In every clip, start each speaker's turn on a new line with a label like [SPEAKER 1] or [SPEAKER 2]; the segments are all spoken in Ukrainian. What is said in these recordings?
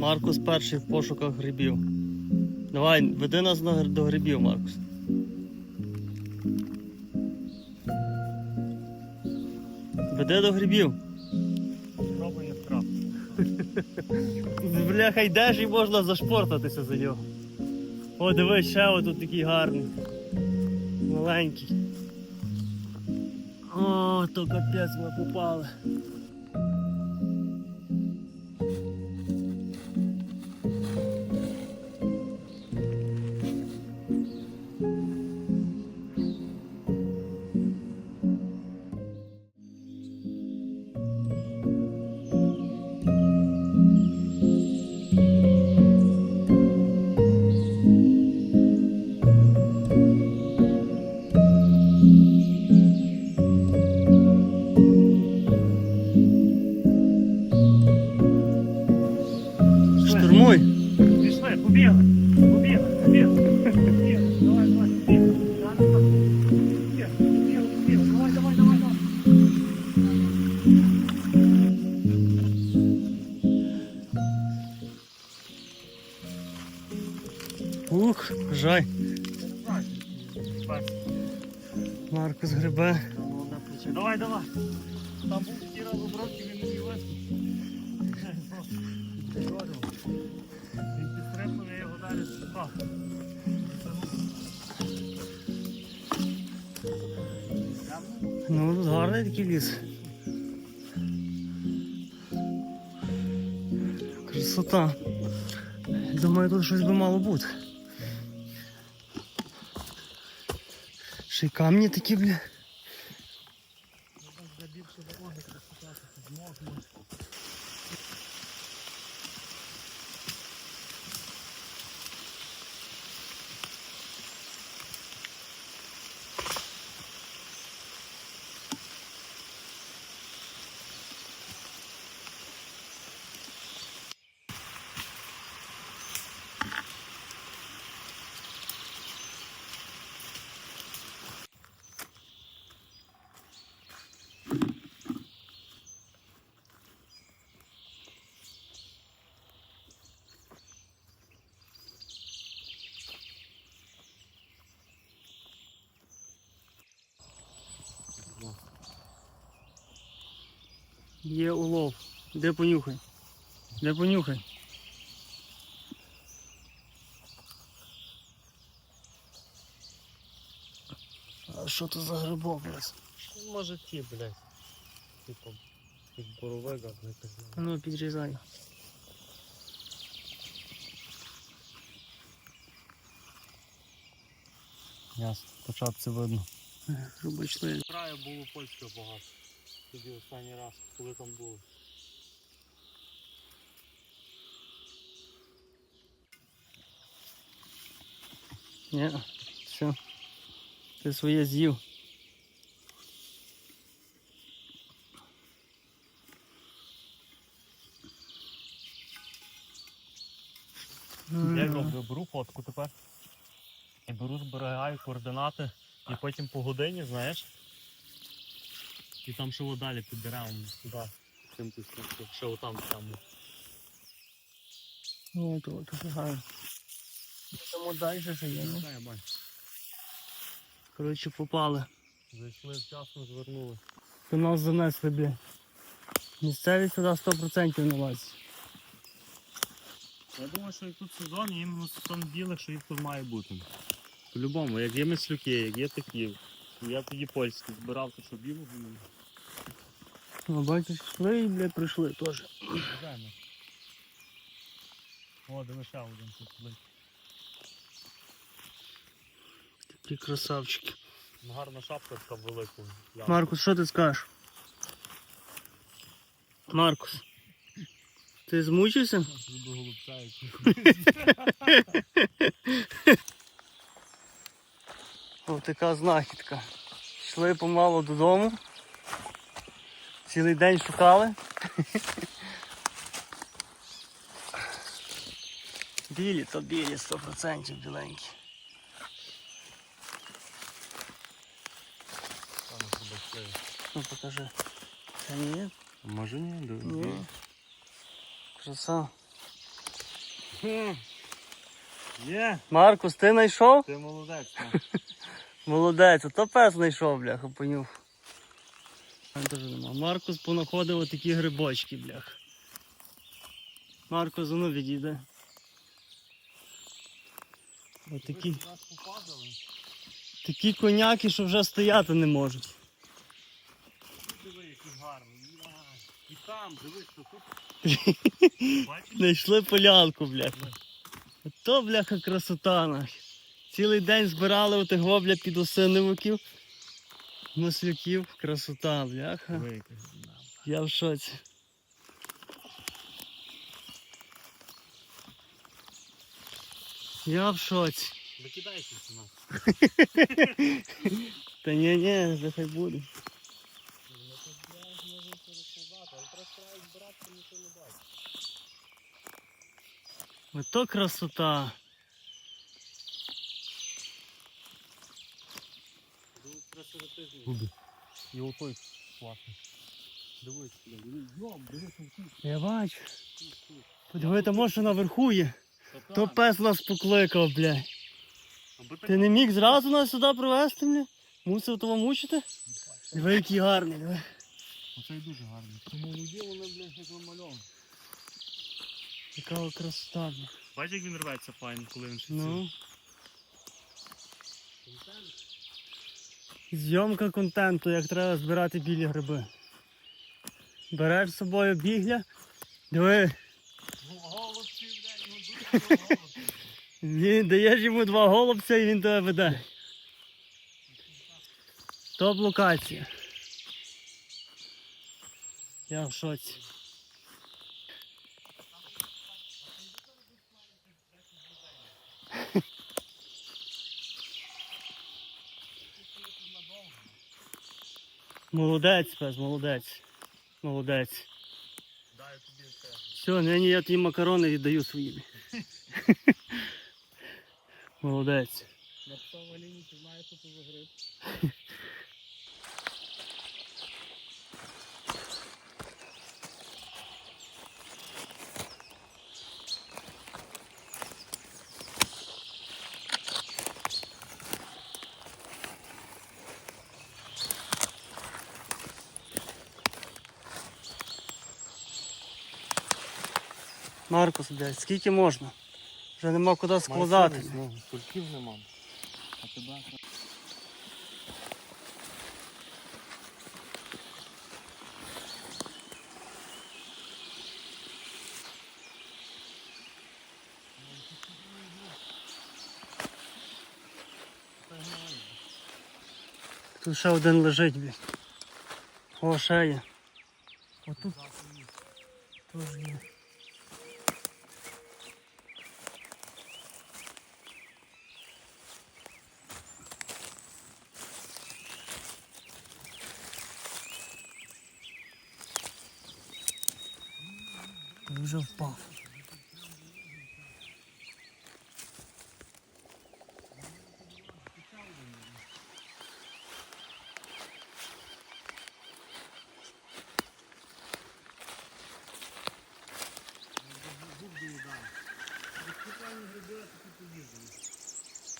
[SPEAKER 1] Маркус перший в пошуках грибів. Давай, веди нас до грибів, Маркус. Веди до грибів.
[SPEAKER 2] Пробує вкрав.
[SPEAKER 1] Бляха, йдеш і можна зашпортатися за нього. О, дивись, ще отут такий гарний. Маленький. О, то капець ми попали.
[SPEAKER 2] Побігли. Побігли, побігли. Побігли. Давай, давай, побігли. Побігли, побігли, побігли. Давай, давай, давай, давай.
[SPEAKER 1] Ух, жай. Маркус грибе.
[SPEAKER 2] Давай, давай. Там був такий раз обробки, він мені виступ. Він підстрибнув, я його далі спав.
[SPEAKER 1] Ну, тут гарний такий ліс. Красота. Думаю, тут щось би мало бути. Ще камні такі, бля. Є улов. Де понюхай? Де понюхай? А що то за грибок, блядь?
[SPEAKER 2] Може ті, блядь. Типу, як боровик, або якось.
[SPEAKER 1] А Ну, підрізай.
[SPEAKER 2] Ясно, по чапці видно.
[SPEAKER 1] Рубочний.
[SPEAKER 2] Краю було польського багато. Тоді останній раз, коли там було.
[SPEAKER 1] Ні, все. Ти своє з'їв.
[SPEAKER 2] Я роблю, беру фотку тепер. І беру, зберігаю координати. І потім по годині, знаєш. І там ще далі під деревом туди. Цим ти ще отам там.
[SPEAKER 1] Ну, то, то гарно. Тому далі же є, ну.
[SPEAKER 2] я бачу.
[SPEAKER 1] Коротше, попали.
[SPEAKER 2] Зайшли вчасно, звернули.
[SPEAKER 1] То нас занесли, бля. Місцеві сюди 100% не лазять.
[SPEAKER 2] Я думаю, що як тут сезон, іменно сезон білих, що їх тут має бути. По-любому, як є мислюки, як є такі. Я тоді польські збирав, то що не
[SPEAKER 1] Ну, бачиш, йшли і, бля, прийшли теж.
[SPEAKER 2] О, диви ще один тут сидить.
[SPEAKER 1] Такі красавчики.
[SPEAKER 2] Гарна шапка така велика.
[SPEAKER 1] Маркус, що ти скажеш? Маркус. Ти змучився? Ось така знахідка. Йшли помалу додому. Цілий день шукали. Білі, то білі, 100% біленькі. Ну покажи. Та ні,
[SPEAKER 2] Може ні,
[SPEAKER 1] ні. Краса.
[SPEAKER 2] Є,
[SPEAKER 1] Маркус, ти знайшов?
[SPEAKER 2] ти молодець.
[SPEAKER 1] Молодець, ото пес знайшов, бляха, понюх. Маркус понаходив отакі грибочки, бляха. Маркус, ну відійде. Отакі, такі коняки, що вже стояти не можуть.
[SPEAKER 2] Диви, який гарний. І там, дивись, що тут.
[SPEAKER 1] Знайшли полянку, бляха. Ото, бляха, красота наша. Цілий день збирали отих бля підосиновиків, маслюків. Красота, бляха. Я в шоці. Я в шоці.
[SPEAKER 2] Викидайся це.
[SPEAKER 1] Та ні, ні, вже хай буде. Ото красота.
[SPEAKER 2] Губи. І отой класний. Дивись. Йом, дивись.
[SPEAKER 1] Я бачу. Подиви, там може наверху є. То пес нас покликав, блядь. Ти не міг зразу нас сюди привезти, бля? Мусив того мучити? Диви, який гарний, диви.
[SPEAKER 2] Оце і дуже гарний. Молоді вони, блядь, як намальовані.
[SPEAKER 1] Яка красота, бля.
[SPEAKER 2] Бачиш, як він рветься файно, коли він ще
[SPEAKER 1] Ну. Зйомка контенту, як треба збирати білі гриби. Береш з собою бігля, диви, він, даєш йому два голубця і він тебе веде. Топ локація. Я в шоці. Молодець, пес, молодець. Молодець.
[SPEAKER 2] Дай тобі все.
[SPEAKER 1] Все, нині я ті макарони віддаю своїм. Молодець.
[SPEAKER 2] На цьому лінії ти знаєш, що це за гриб?
[SPEAKER 1] Маркус, блядь, скільки можна? Вже нема куди складати.
[SPEAKER 2] Ну, кульків нема. А тебе?
[SPEAKER 1] Тут ще один лежить. О, ще є. Отут теж є. Дуже впав.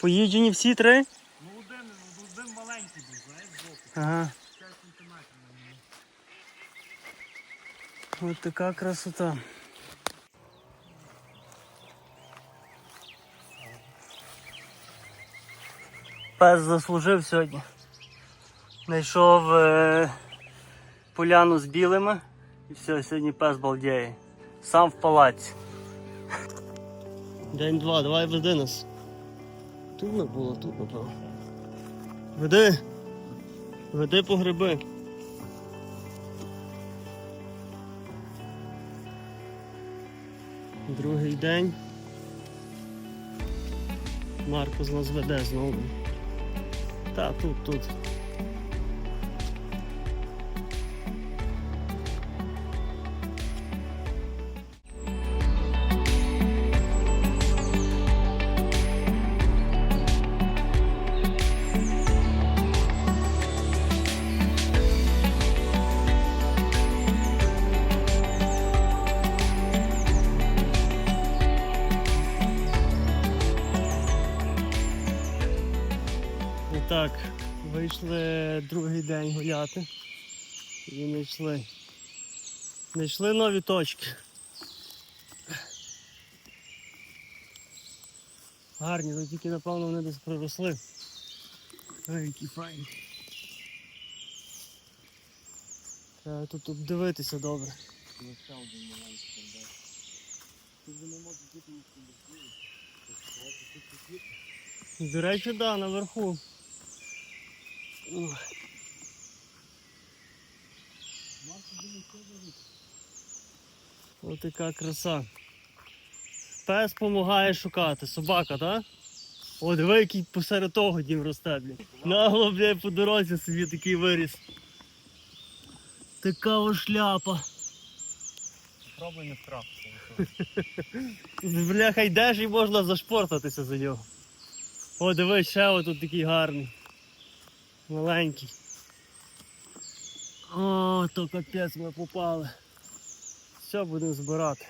[SPEAKER 1] Поїджені всі три?
[SPEAKER 2] Ну один, один маленький був, знаєш, збоку.
[SPEAKER 1] Ага.
[SPEAKER 2] 5 сантиметрів. мабуть.
[SPEAKER 1] Ось така красота. Пес заслужив сьогодні. Знайшов е, поляну з білими і все, сьогодні пес балдіє. Сам в палаці. День два, давай веди нас. Тут не було, тут напевно. Веди. Веди по гриби. Другий день. Маркус нас веде знову. Та, тут, тут. Так, вийшли другий день гуляти. І знайшли. Знайшли нові точки. Гарні, ну тільки напевно вони десь проросли. Ой, які файні. Треба тут обдивитися добре.
[SPEAKER 2] Тут не може бути
[SPEAKER 1] До речі, так, да, наверху. Ось така краса. Пес допомагає шукати. Собака, так? О, диви, який посеред того дім росте. Нагло, блядь, по дорозі собі такий виріс. Така ось шляпа.
[SPEAKER 2] Пробуй не втрапити.
[SPEAKER 1] Бляха, йдеш і можна зашпортатися за нього. О, дивись, ще отут такий гарний. Маленький. О, то капець ми попали. Все, будемо збирати.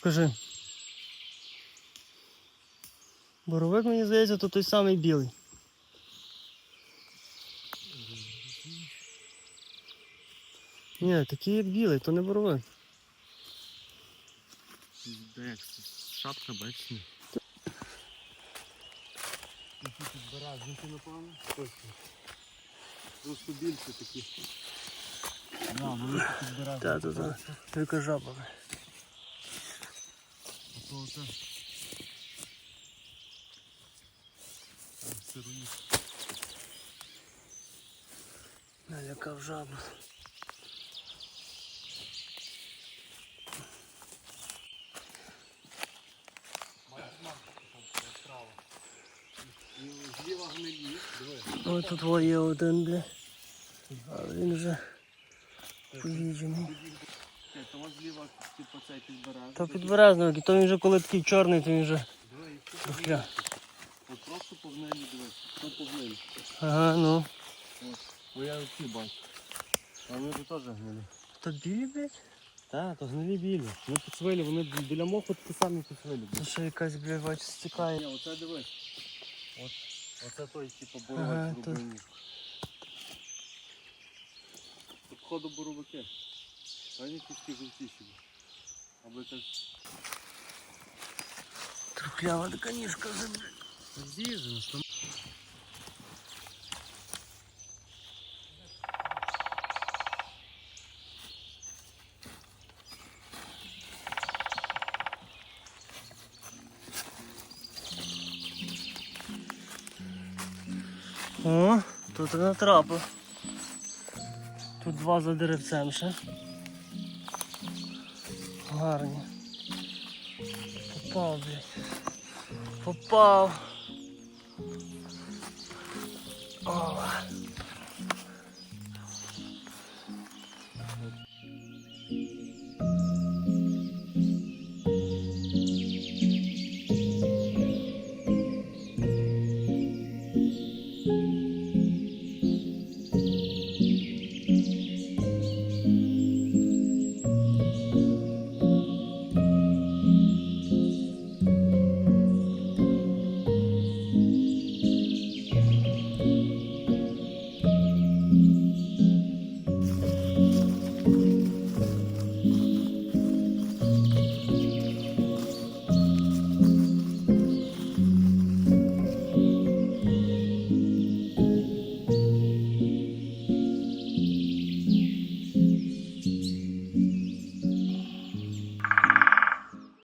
[SPEAKER 1] Скажи. Боровик, мені здається, то той самий білий. Ні, такий як білий, то не боровик.
[SPEAKER 2] Де шапка, бачиш?
[SPEAKER 1] Збирав, жінки, напевно. Точно. Просто більше такі.
[SPEAKER 2] Да, вони тут підбирають.
[SPEAKER 1] Та, та, та. Тільки жабами.
[SPEAKER 2] То оце. Сироїд.
[SPEAKER 1] Налякав жабу. Ось тут во є один, бля. Але він вже
[SPEAKER 2] підбираєш.
[SPEAKER 1] Та підберезник, то він вже коли такий чорний, то він вже
[SPEAKER 2] От просто по гнилі дивись. То по гнилі.
[SPEAKER 1] Ага, ну.
[SPEAKER 2] Бо я оці бачу. А вони тут теж гнилі.
[SPEAKER 1] То білі, блядь?
[SPEAKER 2] Так, то гнилі білі. Вони підсвилі, вони біля моху такі самі підсвилі.
[SPEAKER 1] Це ще якась, блядь, бач, стікає.
[SPEAKER 2] Ні, оце дивись. От, оце той, типу,
[SPEAKER 1] Ага,
[SPEAKER 2] боровик
[SPEAKER 1] то-
[SPEAKER 2] рубині. Тут ходу боровики. Та ні кістки жовтіші. Або якась
[SPEAKER 1] Трухлява така ніжка вже, блядь.
[SPEAKER 2] З'їжджена, що
[SPEAKER 1] О, тут і натрапив. Тут два за деревцем ще. Гарні. Попав, блядь. Попав. 哦。